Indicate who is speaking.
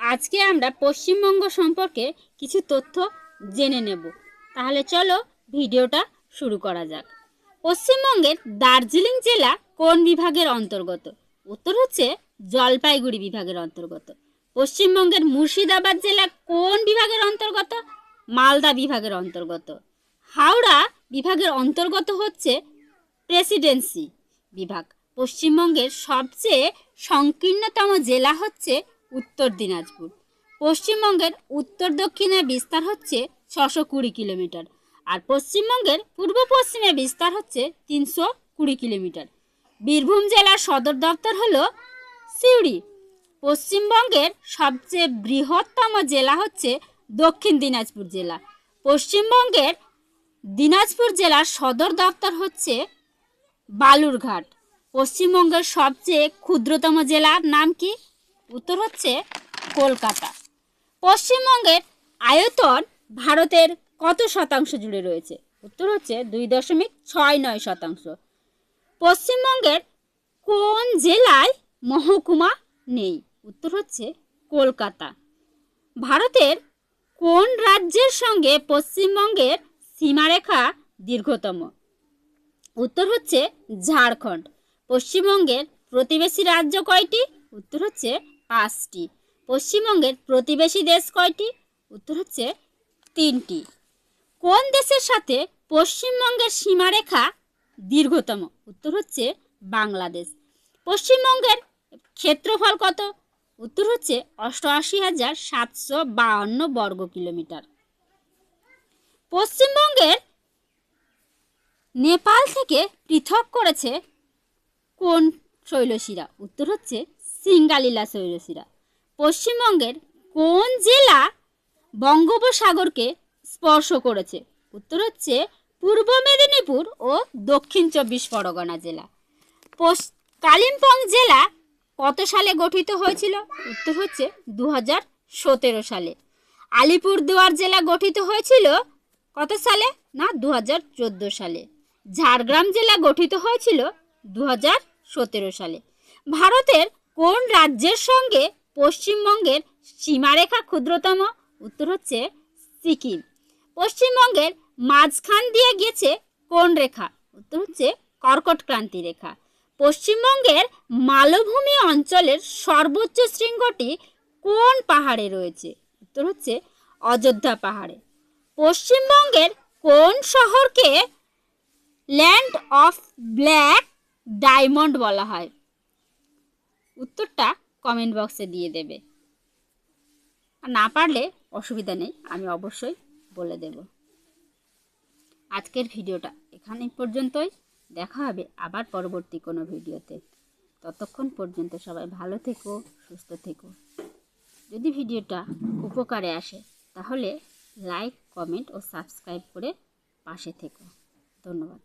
Speaker 1: আজকে আমরা পশ্চিমবঙ্গ সম্পর্কে কিছু তথ্য জেনে নেব। তাহলে চলো ভিডিওটা শুরু করা যাক। পশ্চিমবঙ্গের দার্জিলিং জেলা কোন বিভাগের অন্তর্গত? উত্তর হচ্ছে জলপাইগুড়ি বিভাগের অন্তর্গত। পশ্চিমবঙ্গের মুর্শিদাবাদ জেলা কোন বিভাগের অন্তর্গত? মালদা বিভাগের অন্তর্গত। হাওড়া বিভাগের অন্তর্গত হচ্ছে প্রেসিডেন্সি বিভাগ। পশ্চিমবঙ্গের সবচেয়ে সংকীর্ণতম জেলা হচ্ছে উত্তর দিনাজপুর। পশ্চিমবঙ্গের উত্তর দক্ষিণে বিস্তার হচ্ছে ছশো কুড়ি কিলোমিটার আর পশ্চিমবঙ্গের পূর্ব পশ্চিমে বিস্তার হচ্ছে তিনশো কুড়ি কিলোমিটার। বীরভূম জেলার সদর দপ্তর হল সিউড়ি। পশ্চিমবঙ্গের সবচেয়ে বৃহত্তম জেলা হচ্ছে দক্ষিণ দিনাজপুর জেলা। পশ্চিমবঙ্গের দিনাজপুর জেলার সদর দপ্তর হচ্ছে বালুরঘাট। পশ্চিমবঙ্গের সবচেয়ে ক্ষুদ্রতম জেলার নাম কি? উত্তর হচ্ছে কলকাতা। পশ্চিমবঙ্গের আয়তন ভারতের কত শতাংশ জুড়ে রয়েছে? উত্তর হচ্ছে দুই দশমিক ছয় নয় শতাংশ। পশ্চিমবঙ্গের কোন জেলায় মহকুমা নেই? উত্তর হচ্ছে কলকাতা। ভারতের কোন রাজ্যের সঙ্গে পশ্চিমবঙ্গের সীমারেখা দীর্ঘতম? উত্তর হচ্ছে ঝাড়খণ্ড। পশ্চিমবঙ্গের প্রতিবেশী রাজ্য কয়টি? উত্তর হচ্ছে পাঁচটি। পশ্চিমবঙ্গের প্রতিবেশী দেশ কয়টি? উত্তর হচ্ছে তিনটি। কোন দেশের সাথে পশ্চিমবঙ্গের সীমারেখা দীর্ঘতম? উত্তর হচ্ছে বাংলাদেশ। পশ্চিমবঙ্গের ক্ষেত্রফল কত? উত্তর হচ্ছে অষ্টআশি হাজার সাতশো বাহান্ন বর্গ কিলোমিটার। পশ্চিমবঙ্গের নেপাল থেকে পৃথক করেছে কোন শৈলশিরা? উত্তর হচ্ছে সিঙ্গালীলা শৈলশিরা পশ্চিমবঙ্গের কোন জেলা বঙ্গোপসাগরকে স্পর্শ করেছে? উত্তর হচ্ছে পূর্ব মেদিনীপুর ও দক্ষিণ চব্বিশ পরগনা জেলা। কালিম্পং জেলা কত সালে গঠিত হয়েছিল? উত্তর হচ্ছে দু সতেরো সালে। আলিপুরদুয়ার জেলা গঠিত হয়েছিল কত সালে? না দু হাজার চোদ্দ সালে। ঝাড়গ্রাম জেলা গঠিত হয়েছিল দু হাজার সতেরো সালে। ভারতের কোন রাজ্যের সঙ্গে পশ্চিমবঙ্গের সীমারেখা ক্ষুদ্রতম? উত্তর হচ্ছে সিকিম। পশ্চিমবঙ্গের মাঝখান দিয়ে গেছে কোন রেখা? উত্তর হচ্ছে কর্কট ক্রান্তি রেখা। পশ্চিমবঙ্গের মালভূমি অঞ্চলের সর্বোচ্চ শৃঙ্গটি কোন পাহাড়ে রয়েছে? উত্তর হচ্ছে অযোধ্যা পাহাড়ে। পশ্চিমবঙ্গের কোন শহরকে ল্যান্ড অফ ব্ল্যাক ডায়মন্ড বলা হয়? উত্তরটা কমেন্ট বক্সে দিয়ে দেবে। আর না পারলে অসুবিধা নেই, আমি অবশ্যই বলে দেব। আজকের ভিডিওটা এখানে পর্যন্তই, দেখা হবে আবার পরবর্তী কোনো ভিডিওতে। ততক্ষণ পর্যন্ত সবাই ভালো থেকো, সুস্থ থেকো। যদি ভিডিওটা উপকারে আসে, তাহলে লাইক কমেন্ট ও সাবস্ক্রাইব করে পাশে থেকো। ধন্যবাদ।